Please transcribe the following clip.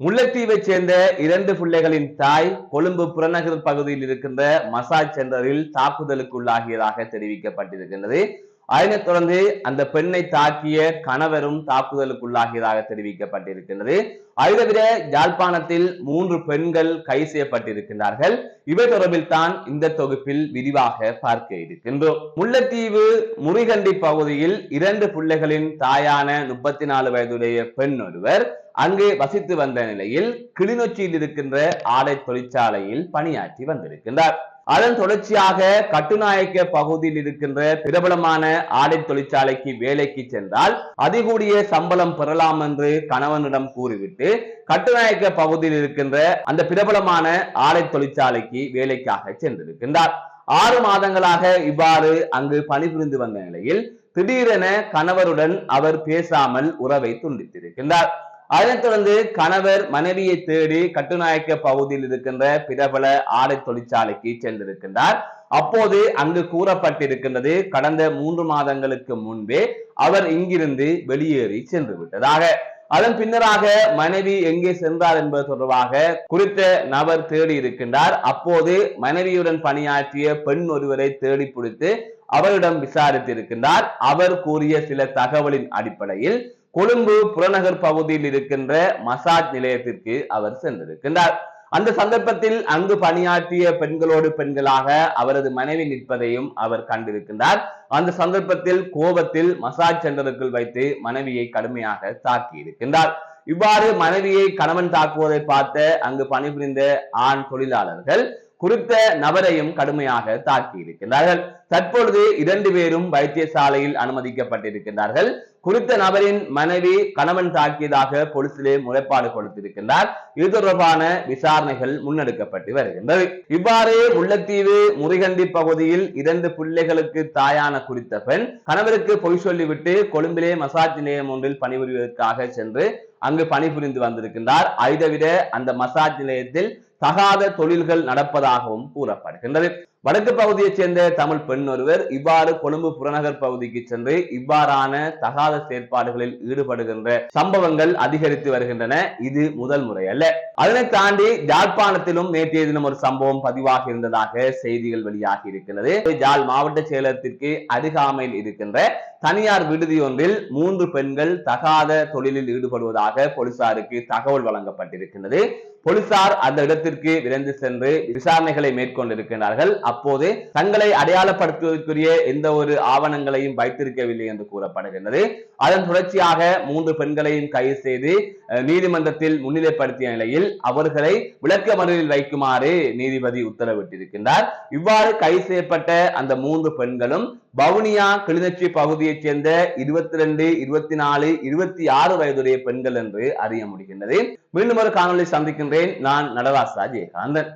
முல்லைத்தீவைச் சேர்ந்த இரண்டு பிள்ளைகளின் தாய் கொழும்பு புறநகர் பகுதியில் இருக்கின்ற மசாஜ் சென்டரில் தாக்குதலுக்குள்ளாகியதாக தெரிவிக்கப்பட்டிருக்கின்றது. அதனைத் தொடர்ந்து அந்த பெண்ணை தாக்கிய கணவரும் தாக்குதலுக்குள்ளாகியதாக தெரிவிக்கப்பட்டிருக்கின்றது. அதை தவிர யாழ்ப்பாணத்தில் மூன்று பெண்கள் கைது செய்யப்பட்டிருக்கின்றார்கள். இவை தொடர்பில் தான் இந்த தொகுப்பில் விரிவாக பார்க்க இருக்கின்றோம். முல்லைத்தீவு முறிகண்டி பகுதியில் இரண்டு பிள்ளைகளின் தாயான முப்பத்தி நாலு வயதுடைய பெண் ஒருவர் அங்கே வசித்து வந்த நிலையில் கிளிநொச்சியில் இருக்கின்ற ஆடை தொழிற்சாலையில் பணியாற்றி வந்திருக்கின்றார். அதன் தொடர்ச்சியாக கட்டுநாயக்க பகுதியில் இருக்கின்ற பிரபலமான ஆடை தொழிற்சாலைக்கு வேலைக்கு சென்றால் அதிகூடிய சம்பளம் பெறலாம் என்று கணவனிடம் கூறிவிட்டு கட்டுநாயக்க பகுதியில் இருக்கின்ற அந்த பிரபலமான ஆடை தொழிற்சாலைக்கு வேலைக்காக சென்றிருக்கின்றார். ஆறு மாதங்களாக இவ்வாறு அங்கு பணிபுரிந்து வந்த நிலையில் திடீரென கணவருடன் அவர் பேசாமல் உறவை துண்டித்திருக்கின்றார். அதனைத் தொடர்ந்து கணவர் மனைவியை தேடி கட்டுநாயக்க பகுதியில் இருக்கின்ற பிரபல ஆடை தொழிற்சாலைக்கு சென்றிருக்கின்றார். அப்போது அங்கு கூறப்பட்டிருக்கின்றது கடந்த மூன்று மாதங்களுக்கு முன்பே அவர் இங்கிருந்து வெளியேறி சென்று விட்டதாக அதன் பின்னராக மனைவி எங்கே சென்றார் என்பது தொடர்பாக குறித்த நபர் தேடி இருக்கின்றார். அப்போது மனைவியுடன் பணியாற்றிய பெண் ஒருவரை தேடி பிடித்து அவரிடம் விசாரித்திருக்கின்றார். அவர் கூறிய சில தகவலின் அடிப்படையில் கொழும்பு புறநகர் பகுதியில் இருக்கின்ற மசாஜ் நிலையத்திற்கு அவர் சென்றிருக்கின்றார். அந்த சந்தர்ப்பத்தில் அங்கு பணியாற்றிய பெண்களோடு பெண்களாக அவரது மனைவி நிற்பதையும் அவர் கண்டிருக்கின்றார். அந்த சந்தர்ப்பத்தில் கோபத்தில் மசாஜ் சென்டருக்குள் வைத்து மனைவியை கடுமையாக தாக்கி இருக்கின்றார் இவ்வாறு மனைவியை கணவன் தாக்குவதை பார்த்த அங்கு பணிபுரிந்த ஆண் தொழிலாளர்கள் குறித்த நபரையும் கடுமையாக தாக்கி இருக்கின்றார்கள். தற்பொழுது இரண்டு பேரும் வைத்தியசாலையில் அனுமதிக்கப்பட்டிருக்கின்றார்கள். குறித்த நபரின் மனைவி கணவன் தாக்கியதாக போலீசிலே முறைப்பாடு கொடுத்திருக்கின்றார். இது தொடர்பான விசாரணைகள் முன்னெடுக்கப்பட்டு வருகின்றது. இவ்வாறு முல்லைத்தீவு முறிகண்டி பகுதியில் இரண்டு பிள்ளைகளுக்கு தாயான குறித்த பெண் கணவருக்கு பொய் சொல்லிவிட்டு கொழும்பிலே மசாஜ் நிலையம் ஒன்றில் பணிபுரிவதற்காக சென்று அங்கு பணிபுரிந்து வந்திருக்கின்றார். அதைவிட அந்த மசாஜ் நிலையத்தில் தகாத தொழில்கள் நடப்பதாகவும் கூறப்படுகின்றது. வடக்கு பகுதியைச் சேர்ந்த தமிழ் பெண் ஒருவர் இவ்வாறு கொழும்பு புறநகர் பகுதிக்கு சென்று இவ்வாறான தகாத செயற்பாடுகளில் ஈடுபடுகின்ற சம்பவங்கள் அதிகரித்து வருகின்றன. இது முதல் முறை அல்ல. அதனை தாண்டி ஜாழ்ப்பாணத்திலும் நேற்றைய தினம் ஒரு சம்பவம் பதிவாகி இருந்ததாக செய்திகள் வெளியாகி இருக்கின்றது ஜாழ் மாவட்ட செயலகத்திற்கு அருகாமையில் இருக்கின்ற தனியார் விடுதி ஒன்றில் மூன்று பெண்கள் தகாத தொழிலில் ஈடுபடுவதாக போலீசாருக்கு தகவல் வழங்கப்பட்டிருக்கின்றது. போலீசார் அந்த இடத்திற்கு விரைந்து சென்று விசாரணைகளை மேற்கொண்டிருக்கிறார்கள் அப்போது தங்களை அடையாளப்படுத்துவதற்குரிய எந்த ஒரு ஆவணங்களையும் வைத்திருக்கவில்லை என்று கூறப்படுகின்றது. அதன் தொடர்ச்சியாக மூன்று பெண்களையும் கைது செய்து நீதிமன்றத்தில் முன்னிலைப்படுத்திய நிலையில் அவர்களை விளக்க மறியலில் வைக்குமாறு நீதிபதி உத்தரவிட்டிருக்கின்றார். இவ்வாறு கைது செய்யப்பட்ட அந்த மூன்று பெண்களும் வவுனியா கிளிநொச்சி பகுதியைச் சேர்ந்த இருபத்தி ரெண்டு இருபத்தி நாலு இருபத்தி ஆறு வயதுடைய பெண்கள் என்று அறிய முடிகின்றது. மீண்டும் ஒரு காணொலி சந்திக்கின்றேன். நான் நடராசா ஜெயகாந்தன்.